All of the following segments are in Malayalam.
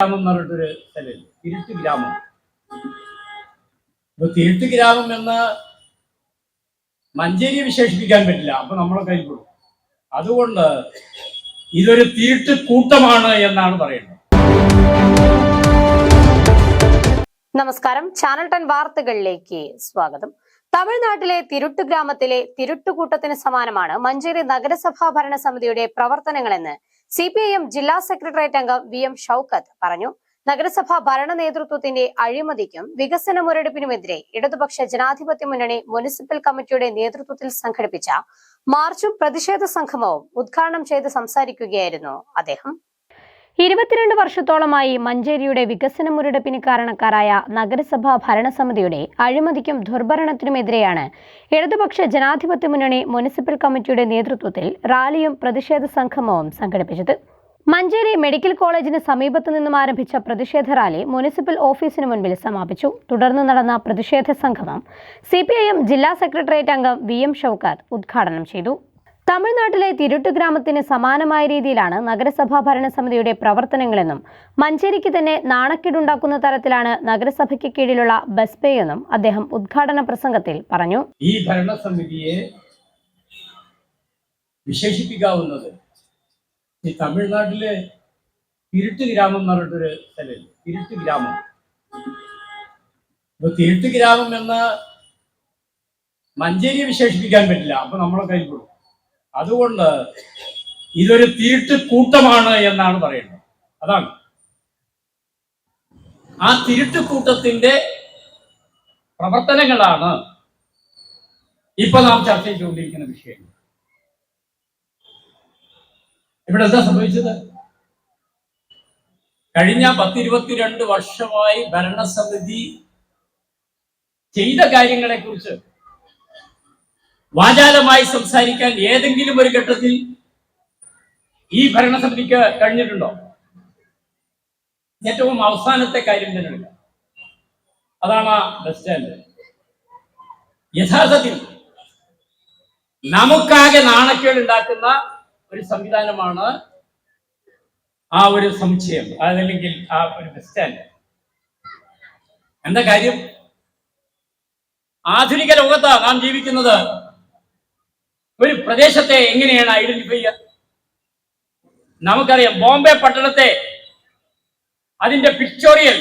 ഗ്രാമം പറഞ്ഞിട്ടൊരു സ്ഥലമില്ല ഗ്രാമം. ഇപ്പൊ തിരുത്ത് ഗ്രാമം എന്ന് മഞ്ചേരിയെ വിശേഷിപ്പിക്കാൻ പറ്റില്ല. അപ്പൊ നമ്മളെ കൈപ്പെടും അതുകൊണ്ട് ഇതൊരു തിരുട്ട് കൂട്ടമാണ് എന്നാണ് പറയുന്നത്. നമസ്കാരം. ചാനൽ ടെൻ വാർത്തകളിലേക്ക് സ്വാഗതം. തമിഴ്നാട്ടിലെ തിരുട്ട് ഗ്രാമത്തിലെ തിരുട്ടുകൂട്ടത്തിന് സമാനമാണ് മഞ്ചേരി നഗരസഭാ ഭരണസമിതിയുടെ പ്രവർത്തനങ്ങളെന്ന് സി പി ഐ എം ജില്ലാ സെക്രട്ടേറിയറ്റ് അംഗം വി എം ഷൌക്കത്ത് പറഞ്ഞു. നഗരസഭാ ഭരണ നേതൃത്വത്തിന്റെ അഴിമതിക്കും വികസന മുരടിപ്പിനുമെതിരെ ഇടതുപക്ഷ ജനാധിപത്യ മുന്നണി മുനിസിപ്പൽ കമ്മിറ്റിയുടെ നേതൃത്വത്തിൽ സംഘടിപ്പിച്ച മാർച്ചും പ്രതിഷേധ സംഗമവും ഉദ്ഘാടനം ചെയ്ത് സംസാരിക്കുകയായിരുന്നു അദ്ദേഹം. ഇരുപത്തിരണ്ട് വർഷത്തോളമായി മഞ്ചേരിയുടെ വികസന മുരടിപ്പിന് കാരണക്കാരായ നഗരസഭാ ഭരണസമിതിയുടെ അഴിമതിക്കും ദുർഭരണത്തിനുമെതിരെയാണ് ഇടതുപക്ഷ ജനാധിപത്യ മുന്നണി മുനിസിപ്പൽ കമ്മിറ്റിയുടെ നേതൃത്വത്തിൽ റാലിയും പ്രതിഷേധ സംഗമവും സംഘടിപ്പിച്ചത്. മഞ്ചേരി മെഡിക്കൽ കോളേജിന് സമീപത്തു നിന്നും ആരംഭിച്ച പ്രതിഷേധ റാലി മുനിസിപ്പൽ ഓഫീസിന് മുൻപിൽ സമാപിച്ചു. തുടർന്ന് നടന്ന പ്രതിഷേധ സംഗമം സി ജില്ലാ സെക്രട്ടേറിയറ്റ് അംഗം വി എം ഉദ്ഘാടനം ചെയ്തു. തമിഴ്നാട്ടിലെ തിരുട്ട് ഗ്രാമത്തിന് സമാനമായ രീതിയിലാണ് നഗരസഭാ ഭരണസമിതിയുടെ പ്രവർത്തനങ്ങളെന്നും മഞ്ചേരിക്ക് തന്നെ നാണക്കേടുണ്ടാക്കുന്ന തരത്തിലാണ് നഗരസഭയ്ക്ക് കീഴിലുള്ള ബസ് പേ എന്നും അദ്ദേഹം ഉദ്ഘാടന പ്രസംഗത്തിൽ പറഞ്ഞു. ഈ ഭരണസമിതിയെ വിശേഷിപ്പിക്കാവുന്നത് ഈ തമിഴ്നാട്ടിലെ തിരുട്ട് ഗ്രാമം എന്ന് പറഞ്ഞിട്ടൊരു സ്ഥലമില്ല? തിരുട്ട് ഗ്രാമം. ഇപ്പൊ തിരുട്ട് ഗ്രാമം എന്ന് മഞ്ചേരിയെ വിശേഷിപ്പിക്കാൻ പറ്റില്ല. അപ്പൊ നമ്മളെ കൈപ്പെടും അതുകൊണ്ട് ഇതൊരു തീട്ട് കൂട്ടമാണ് എന്നാണ് പറയുന്നത്. അതാണ്. ആ തിരുട്ട് കൂട്ടത്തിന്റെ പ്രവർത്തനങ്ങളാണ് ഇപ്പൊ നാം ചർച്ച ചെയ്തുകൊണ്ടിരിക്കുന്ന വിഷയം ഇവിടെ എന്താ സംഭവിച്ചത്? കഴിഞ്ഞ പത്തിരുപത്തിരണ്ട് വർഷമായി ഭരണസമിതി ചെയ്ത കാര്യങ്ങളെ കുറിച്ച് വാചാലമായി സംസാരിക്കാൻ ഏതെങ്കിലും ഒരു ഘട്ടത്തിൽ ഈ ഭരണസമിതിക്ക് കഴിഞ്ഞിട്ടുണ്ടോ? ഏറ്റവും അവസാനത്തെ കാര്യം തന്നെ അതാണ് ബസ് സ്റ്റാൻഡ്. യഥാർത്ഥത്തിൽ നമുക്കാകെ നാണക്കേട് ഉണ്ടാക്കുന്ന ഒരു സംവിധാനമാണ് ആ ഒരു സമുച്ചയം അതല്ലെങ്കിൽ ആ ഒരു ബസ് സ്റ്റാൻഡ്. എന്താ കാര്യം? ആധുനിക ലോകത്താണ് നാം ജീവിക്കുന്നത്. ഒരു പ്രദേശത്തെ എങ്ങനെയാണ് ഐഡന്റിഫൈ ചെയ്യുക? നമുക്കറിയാം ബോംബെ പട്ടണത്തെ അതിന്റെ പിക്ചോറിയൽ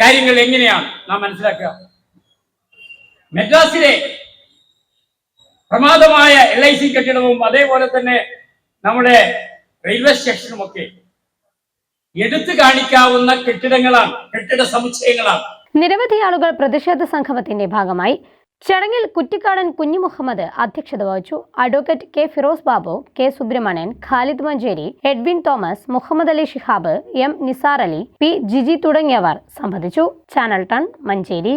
കാര്യങ്ങൾ എങ്ങനെയാണ് നാം മനസ്സിലാക്കുക. മെഡ്രാസിലെ പ്രമാദമായ എൽ ഐ സി കെട്ടിടവും അതേപോലെ തന്നെ നമ്മുടെ റെയിൽവേ സ്റ്റേഷനും ഒക്കെ എടുത്തു കാണിക്കാവുന്ന കെട്ടിടങ്ങളാണ് കെട്ടിട സമുച്ചയങ്ങളാണ്. നിരവധി ആളുകൾ പ്രതിഷേധ സംഗമത്തിന്റെ ഭാഗമായി ചടങ്ങിൽ കുറ്റിക്കാടൻ കുഞ്ഞു മുഹമ്മദ് അധ്യക്ഷത വഹിച്ചു. Advocate K Firoz Babu K Subrahmanian Khalid Manjeri Edwin Thomas Muhammad Ali Shihab M Nisar Ali P Jiji തുടങ്ങിയവർ സംബന്ധിച്ചു. ചാനൽ ടൺ മഞ്ചേരി.